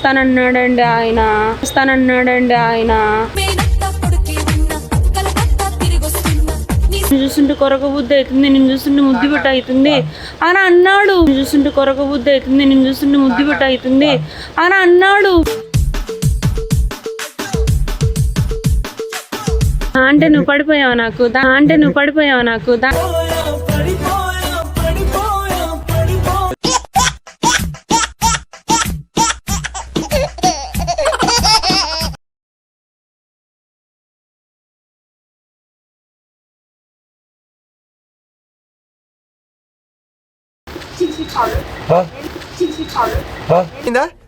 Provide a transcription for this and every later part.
ఇస్తానన్నాడండి ఆయన. ఇస్తానన్నాడండి ఆయన. చూస్తుంటే కొరక బుద్ధి అవుతుంది నేను చూస్తుంటే ముద్దు బిట్ట అవుతుంది అని అన్నాడు. చూస్తుంటే కొరక బుద్ధి అవుతుంది నేను చూస్తుంటే ముద్దు బిట్ట అవుతుంది అని అన్నాడు. అంటే నువ్వు పడిపోయావు నాకు? దా అంటే నువ్వు పడిపోయావు నాకు? దా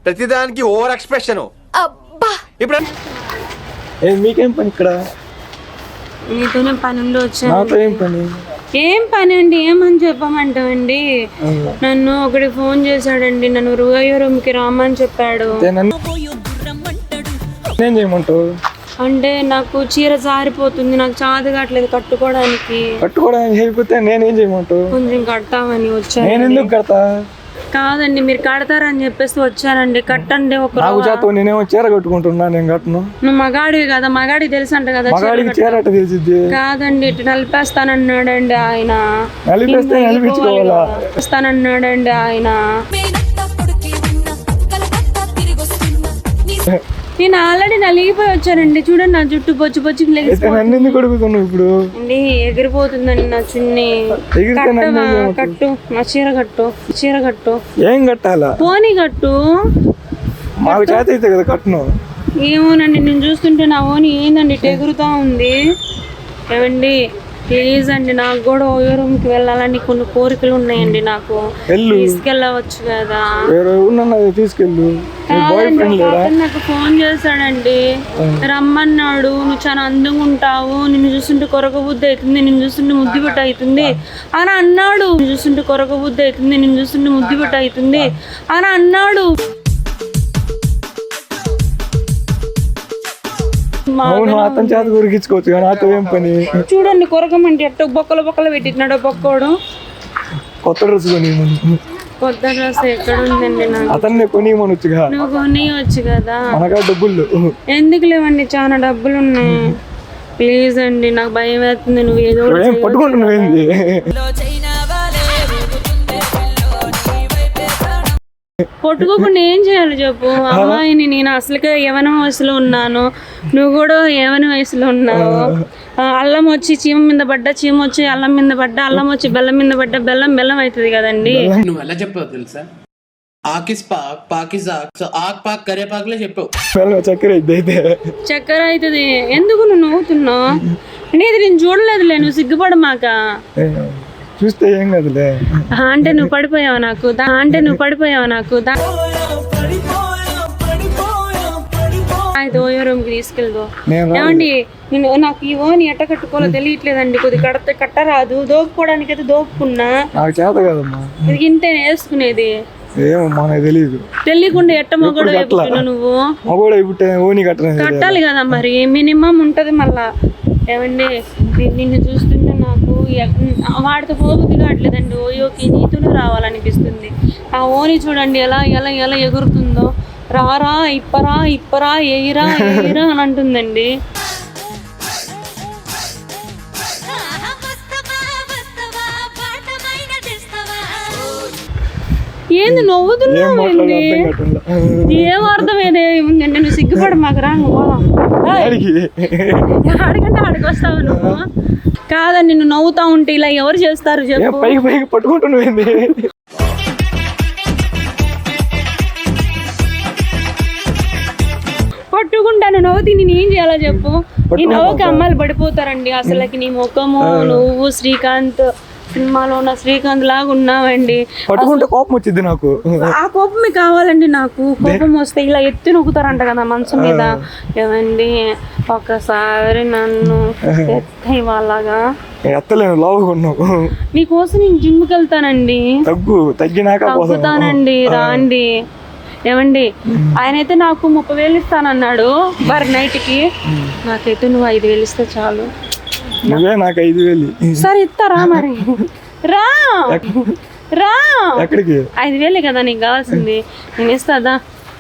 ప్రతిదానికి ఓవర్ ఎక్స్ప్రెషన్ ఇప్పుడు ఏ? మీకేం పని ఇక్కడ? నీతోనే పని ఉండి వచ్చాను. ఏం పని? ఏం పని అండి? ఏమని చెప్పమంటావండి? నన్ను ఒకటి ఫోన్ చేశాడండి. నన్ను రువయ్య రూమ్కి రామని చెప్పాడు. ఏం చేయమంటావు? అంటే నాకు చీర జారిపోతుంది నాకు చాదు కావట్లేదు కట్టుకోవడానికి. కట్టుకోవడానికి అయిపోతే నేనేం చేయమంటావు? కొంచెం కట్టామని వచ్చాను నేను ఎందుకు కడతా? కాదండి మీరు కడతారని చెప్పేసి వచ్చానండి. కట్టండి ఒక నాకు చేత నేనేమో చీర కట్టుకుంటున్నా నేను కట్టను. నువ్వు మగాడివి కదా మగాడికి తెలుసు అంట కదా మగాడికి చీర అట్ట తెలిసిద్ది. కాదండి ఇటు నలిపేస్తానన్నాడండి ఆయన. నలిపేస్తే నలిపించుకోవాలా? వస్తానన్నాడండి ఆయన. నేను ఆల్రెడీ నలిగిపోయి వచ్చానండి. చూడండి నా జుట్టు బొచ్చు బొచ్చు అయితే నన్ను ఇప్పుడు? అండి ఎగిరిపోతుందండి నా చున్ని? కట్టు నా చీర కట్టు చీర కట్టు. ఏం కట్టాలా? పోనీ కట్టు. మాకు చేత అయితే కదా కట్టను ఏమోనండి నేను చూస్తుంటే నా ఓని ఏందండి ఎగురుతా ఉంది. ఏమండి ప్లీజ్ అండి నాకు కూడా ఓయో రూమ్కి వెళ్ళాలని కొన్ని కోరికలు ఉన్నాయండి నాకు. తీసుకెళ్ళవచ్చు కదా. తీసుకెళ్ళు. నాకు ఫోన్ చేశాడండి. రమ్మన్నాడు నువ్వు చాలా అందంగా ఉంటావు నిన్ను చూస్తుంటే కొరక బుద్ధి అవుతుంది నిన్ను చూస్తుంటే ముద్దు బిట్ట అవుతుంది అని అన్నాడు. నిన్ను చూస్తుంటే కొరక బుద్ధి అవుతుంది నిన్ను చూస్తుంటే ముద్దు బిట్ట అవుతుంది అని అన్నాడు. అవును అతని చేత గురికించుకోవచ్చు కానీ నాతో ఏం పని? చూడండి కొరకమంటే ఎట్ట బొక్కలు బొక్కలు పెట్టినాడు బొక్కోడు. కొత్త డ్రెస్ కొని కొత్త డ్రెస్ ఎక్కడ ఉందండి నాకు? అతన్ని కొని మనొచ్చుగా నువ్వు కొనియవచ్చు కదా. మనగా డబ్బులు. ఎందుకు లేవండి చాలా డబ్బులు ఉన్నాయి. ప్లీజ్ అండి నాకు భయం వేస్తుంది నువ్వు ఏదో పట్టుకుంటున్నావు కొట్టుకోకుండా ఏం చేయాలి చెప్పు? అమ్మాయిని నేను అసలుకే యవన వయసులో ఉన్నాను. నువ్వు కూడా యవన వయసులో ఉన్నావు. అల్లం వచ్చి చీమ మీద పడ్డా చీమ వచ్చి అల్లం మీద పడ్డా అల్లం వచ్చి బెల్లం మీద పడ్డా బెల్లం బెల్లం అవుతుంది కదండి. నువ్వు ఎలా చెప్పావు తెలుసా? ఆకిస్ పాక్ పాకిస్ ఆక్. సో ఆక్ పాక్ కరేపాకులే చెప్పావు. చక్కెర అయితే చక్కెర అవుతుంది. ఎందుకు నువ్వు నవ్వుతున్నావు? అనేది నేను చూడలేదులే నువ్వు సిగ్గుపడమాక. చూస్తే ఏం కదలే అంటే నువ్వు పడిపోయావు నాకు? దా అంటే నువ్వు పడిపోయావు నాకు? దా. అయితే ఓయో రూమ్కి తీసుకెళ్దు. ఏమండి నేను నాకు ఈ ఓని ఎట్ట కట్టుకోవాలో తెలియట్లేదండి. కొద్ది కడత కట్టరాదు దోపుకోవడానికి అయితే దోపుకున్నా. నాకు చేత కదమ్మా. ఇది ఇంతే వేసుకునేది ఏమమ్మా నాకు తెలియదు తెలియకుండా ఎట్ట మొగడు నువ్వు? మగోడు అయిపోతే ఓని కట్టాలి కదా మరి. మినిమం ఉంటది మళ్ళా. ఏమండి నిన్ను ఎక్- వాడితో పోబుద్ది కావట్లేదండి ఓయోకి నీతులు రావాలనిపిస్తుంది. ఆ ఓని చూడండి ఎలా ఎలా ఎలా ఎగురుతుందో. రారా ఇప్పరా ఇప్పరా ఎయిరా ఎయిరా అని అంటుందండి. ఏంది నవ్వుతున్నావు ఏంది? ఏం అర్థమైంది? ఉందండి నువ్వు సిగ్గుపడ మాకు రా నువ్వు ఏయ్, అడిగి. ఆడికంటే ఆడికి వస్తావు నువ్వు. కాదని నిన్ను నవ్వుతా ఉంటే ఇలా ఎవరు చేస్తారు ఏం చెప్పు. పైకి పైకి పట్టుకుంటున్నావు పట్టుకుంటాను నవ్వుతి నేను ఏం చేయాలో చెప్పు. ఈ నవ్వుకి అమ్మాయిలు పడిపోతారండి అసలుకి నీ ముఖము నువ్వు శ్రీకాంత్. సినిమాలో ఉన్న శ్రీకాంత్ లాగా ఉన్నావండి. పట్టుకుంటే కోపం వచ్చింది నాకు. ఆ కోపమే కావాలండి నాకు. కోపం వస్తే ఇలా ఎత్తి నొక్కుతారంట కదా మనసు మీద. ఏమండి ఒకసారి నన్ను ఎత్తే వాళ్ళగా. ఎత్తలేను లావుగా ఉన్నావు నీకోసం నేను జిమ్కి వెళ్తానండి తగ్గు తగ్గినాక తగ్గుతానండి రాండి. ఏమండి ఆయన అయితే నాకు ముప్పై వేలు ఇస్తానన్నాడు బర్ నైట్కి. నాకైతే నువ్వు ఐదు వేలు ఇస్తే చాలు. నువ్వే నాకు ఐదు వేలు. సరే ఇస్తారా మరి? రా! రా! ఎక్కడికి? ఐదు వేలే కదా నీకు కావాల్సింది. నేను ఇస్తాదా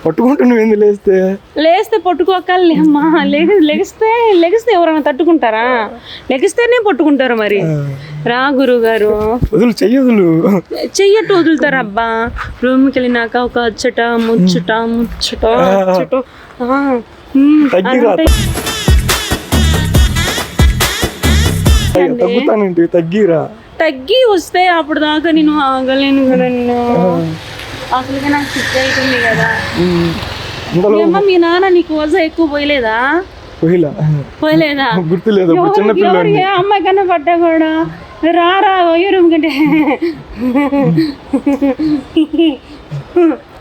పట్టుకుంటూ నువ్వు ఎందుకు లేస్తే? లేస్తే పట్టుకోకలే అమ్మా. లెగి లెగిస్తే లెగిస్తే ఎవరైనా తట్టుకుంటారా? లెగిస్తేనే పట్టుకుంటారు మరి. రా గురుగారు. వదులు చెయ్యదులు చెయ్యట్టు వదులుతారు అబ్బా. రూమ్కి వెళ్ళినాక ఒక అచ్చట ముచ్చట ముచ్చట ముచ్చట ఉమ్, తగ్గిరా. తగ్గి వస్తే అప్పుడు దాకా నేను ఆగలేను కదా నేను అసలుగా నాకు సిక్ అవుతుంది కదా. ఏమ్మా మీ నాన్న నీకు వజ ఎక్కువ పోయలేదా? పోయిలా. పోయలేదా? గుర్తులేదు? ఏ అమ్మాయి కన్నా పడ్డా కూడా రా రా పోయే రూమ్ కంటే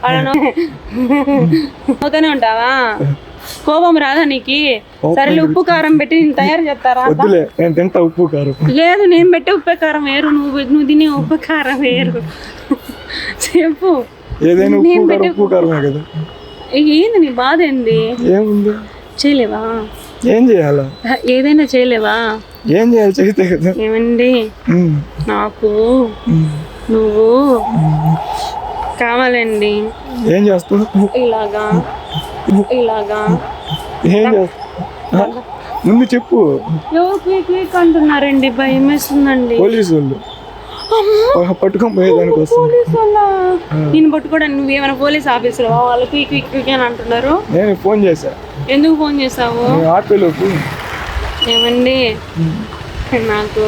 అలా నవ్వుతూనే ఉంటావా? కోపం రాదా నీకు? సరేలే ఉప్పు కారం పెట్టి నేను తయారు చేస్తారా? వద్దులే నేను తింటా ఉప్పు కారం. లేదు నేను పెట్టే ఉప్పు కారం వేరు నువ్వు నువ్వు తినే ఉప్పు కారం వేరు. చెప్పు. ఏదైనా ఉప్పు కారం ఉప్పు కారమే కదా. ఏంది నీ బాధ ఏంది? ఏముంది? చేయలేవా? ఏం చేయాలా? ఏదైనా చేయలేవా? ఏం చేయాలి? చేస్తే కదా. ఏమండి? నాకు. నువ్వు కావాలండి. ఏం చేస్తావు? ఇలాగా. ఇలాగా. ముందు చెప్పు. అంటున్నారండి భయం వేస్తుందండి. పోలీసు వాళ్ళు ఒక పట్టుకొని పోయేదానికి వస్తుంది. నేను పట్టుకోవడానికి నువ్వేమైనా పోలీస్ ఆఫీసులో వాళ్ళు క్విక్ క్విక్ అని అంటున్నారు. నేను ఫోన్ చేశా. ఎందుకు ఫోన్ చేసావు ఆటోలోకి ఏమండి? నాకు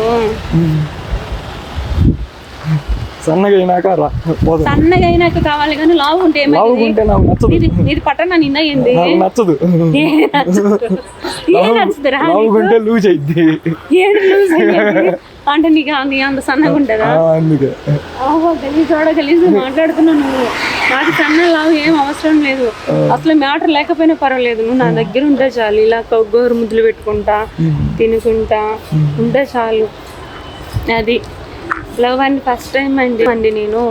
సన్నగా అయినాక సన్నగా అయినాక కావాలి కానీ లావు ఉంటే ఏమైంది? లావుకుంటే నాకు నచ్చదు. ఇది పట్టణ నిన్న ఏంది నచ్చదు. నచ్చుతురా లావుకుంటే లూజ్ అయిద్ది. ఏడు లూజ్? అంటే నీకు నీ అంత సన్నగా ఉంటుందా? అందుకే. ఓహో గలీజ్ మాట్లాడుతున్నావు నువ్వు. నాకు సన్న లావు ఏం అవసరం లేదు. అసలు మ్యాటర్ లేకపోయినా పర్వాలేదు. నువ్వు నా దగ్గర ఉంటే చాలు. ఇలా కొగ్గోరు ముద్దులు పెట్టుకుంటా తినుకుంటా ఉంటే చాలు. అది. లవ్ అండి ఫస్ట్ టైం అండి. అండి నేను.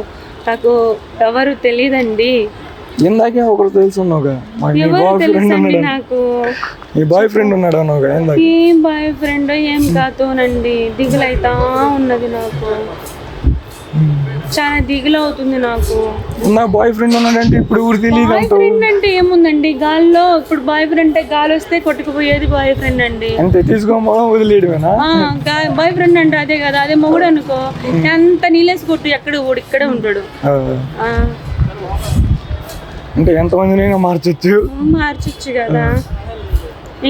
నాకు ఎవరు తెలియదండి ఇందాకే ఒకరు తెలుసున్నావుగా. ఎవరు తెలుసండి ఉన్నాడు నాకు? నీ బాయ్ ఫ్రెండ్ ఉన్నాడు అన్నావుగా ఇందాక ఏం బాయ్ ఫ్రెండ్ ఏం కాతోనండి దిగులైతా ఉన్నది నాకు. చాలా దిగులు అవుతుంది నాకు. నా బాయ్ ఫ్రెండ్ ఉన్నాడంటే ఇప్పుడు ఊరు తెలియదు బాయ్ ఫ్రెండ్ అంటే ఏముందండి? గాల్లో ఇప్పుడు బాయ్ ఫ్రెండ్ అంటే గాలి వస్తే కొట్టుకుపోయేది బాయ్ ఫ్రెండ్ అండి. అంతే తీసుకోమడం వదిలేయడమేనా? బాయ్ ఫ్రెండ్ అంటే అదే కదా అదే మొగుడు అనుకో. ఎంత నీళ్ళేసి కొట్టు ఎక్కడ ఓడి ఇక్కడే ఉంటాడు. అంటే ఎంతమందినైనా మార్చొచ్చు. మార్చొచ్చు కదా.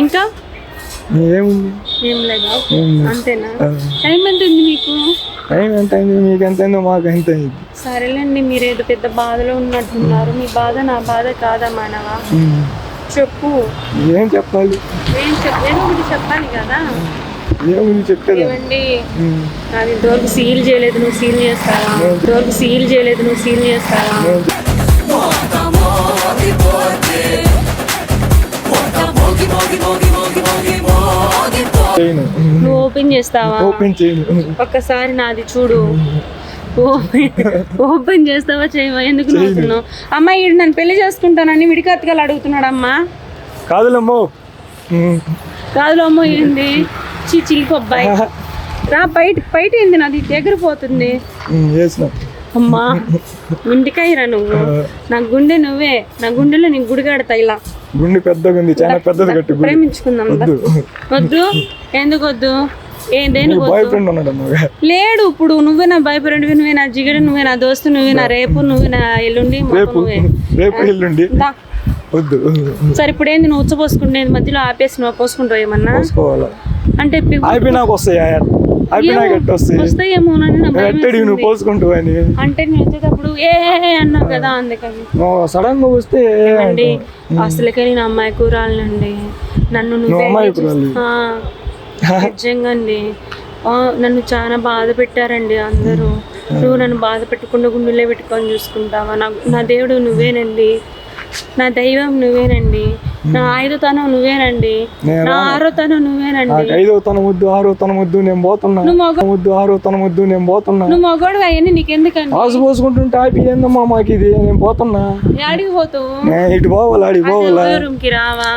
ఇంకా? ఏముంది? ఏం లేదా? ఏం లేదు. అంతేనా? టైం ఎంత ఉంది మీకు? టైం ఎంత అయింది మీకు ఎంత అయిందో మాకు ఎంత అయింది సరేలేండి మీరు ఏదో పెద్ద బాధలో ఉన్నట్టున్నారు. మీ బాధ నా బాధ కాదా మానవా. చెప్పు. ఏం చెప్పాలి? ఏం చెప్ ఏదో ఒకటి చెప్పాలి కదా. ఏముంది చెప్పేదా. నాది ఇంతవరకు సీల్ చేయలేదు నువ్వు సీల్ చేస్తావా? ఇంతవరకు సీల్ చేయలేదు నువ్వు సీల్ చేస్తావా? ఓపెన్ చేస్తావా? ఓపెన్ చేయను ఒక్కసారి నాది చూడు. ఓపెన్ ఓపెన్ చేస్తావా చేయవా? ఎందుకు నవ్వుతున్నావు? అమ్మాయి ఈడు నన్ను పెళ్ళి చేసుకుంటానని విడికత్తుకలు అడుగుతున్నాడు అమ్మా. కాదులమ్మో ఉమ్. కాదులో అమ్మ ఏంది? చీ చిలిపి అబ్బాయి. రా బయట బయట ఏంది నాది? ఉమ్, వేసిన అమ్మా ఇంటికైరా నువ్వు. నా గుండె నువ్వే. నా గుండెలో నీ గుడి కడతా ఇలా. గుండె పెద్దగా ఉంది చాలా పెద్దది కట్టు ప్రేమించుకుందాం వద్దు. ఎందుకు వద్దు? బాయ్ ఫ్రెండ్ ఉన్నాడు లేడు ఇప్పుడు. నువ్వే నా భయపడి నువ్వే నా జిగడు నువ్వే నా దోస్తు నువ్వే నా రేపు నువ్వే నా ఎల్లుండి రేపు ఎల్లుండి. వద్దు. సరే ఇప్పుడు ఏంది నువ్వు ఉచ్చ పోసుకుంటే మధ్యలో ఆపేసి నువ్వు పోసుకుంటావు ఏమన్నా? అంటే అయిపోయి నాకు వస్తాయి? అయిపోయి నాకు ఎట్ట వస్తాయి? వస్తాయేమోనని నా భయం ఎట్టడి నువ్వు అని. అంటే నేను వచ్చేటప్పుడు ఏ అన్నావు కదా అందుకని సడన్గా వస్తే అండి అసలుకే నేను అమ్మాయి కూరాలండి నన్ను నువ్వే అమ్మాయి కూరాలి? ఆ, నిజంగా అండి ఆ, నన్ను చాలా బాధ పెట్టారండి అందరూ. నువ్వు నన్ను బాధ పెట్టకుండా గుండెలే పెట్టుకొని చూసుకుంటావా? నా నా దేవుడు నువ్వేనండి. నా దైవం నువ్వేనండి. నా ఆయుధతనం నువ్వేనండి. నేను? నా ఆరోతనం నువ్వేనండి. నాకు ఐదో తన ముద్దు ఆరో తన ముద్దు నేను పోతున్నా. నువ్వు మగ ముద్దు ఆరో తన ముద్దు నేను పోతున్నా. నువ్వు మగోడు అవన్నీ నీకెందుకండి? ఆసు పోసుకుంటుంటే ఆపి ఏందమ్మా మాకు ఇది నేను పోతున్నా. ఆడికి పోతావు? ఇటు పోవాలి ఆడికి పోవాలా? రూమ్కి రావా?